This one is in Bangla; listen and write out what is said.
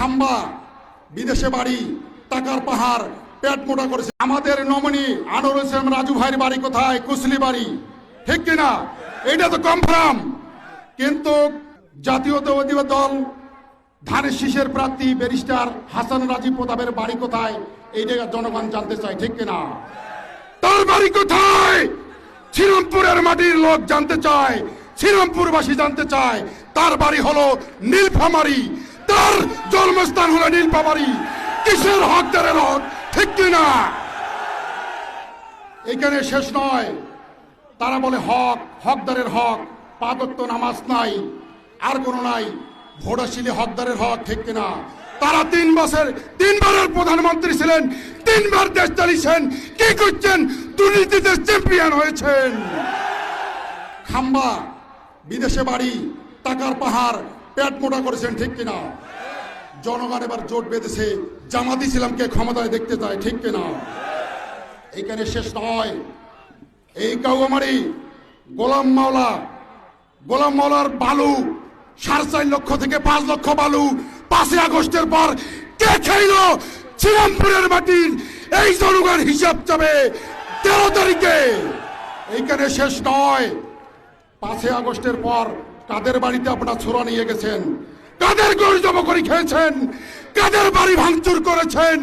খাম্বা বিদেশে বাড়ি, টাকার পাহাড়, পেট মোটা করেছে। আমাদের নমনি আনোয়ার হোসেন রাজু ভাইয়ের বাড়ি কোথায়? কুসলি বাড়ি। ঠিক কিনা? এটা তো কনফার্ম কিন্তু জাতীয়তাবাদী দল, ধানের শীষের প্রার্থী ব্যারিস্টার হাসান রাজীব প্রতাপের বাড়ি কোথায়? এইটা জনগণ জানতে চায়, ঠিক কিনা? তার বাড়ি কোথায়? শ্রীরামপুরের মাটির লোক জানতে চায় শ্রীরামপুরবাসী জানতে চায়। তার বাড়ি হলো নীলফামারি। তার জন্মস্থান হলো নীলফামারি। কিসের হকদারের হক? ঠিক কিনা? এখানে শেষ নয়। তারা বলে হক, হকদারের হক, পাদত্ত নামাজ নাই, আর কোনো নাই। ভোটাশীলী হকদারের হক, ঠিক কিনা? তারা তিন বছর, তিনবারের প্রধানমন্ত্রী ছিলেন, তিনবার দেশ চালিয়েছেন কি করছেন? দুর্নীতিতে চ্যাম্পিয়ন হয়েছেন। খাম্বা, বিদেশে বাড়ি, টাকার পাহাড় পেট মোটা করেছেন, ঠিক কিনা? জনগণ এবার জোট বেঁধেছে। জামাত ইসলামকে ক্ষমতায় দেখতে চায়, ঠিক কিনা? এইখানে শেষ নয়। এই কাউমারি গোলাম মাওলা, গোলাম মাওলার বালু, সাড়ে চার লক্ষ থেকে পাঁচ লক্ষ বালু, পাঁচই আগস্টের পর কে খাইল শ্রীরামপুরের মাটির এই জনগণ হিসাব চাবে তেরো তারিখে। এইখানে শেষ নয়। পাঁচই আগস্টের পর কাদের বাড়িতে আপনার ছোড়া নিয়ে গেছেন। কাদের গরু জমা করে খেয়েছেন। কাদের বাড়ি ভাঙচুর করেছেন।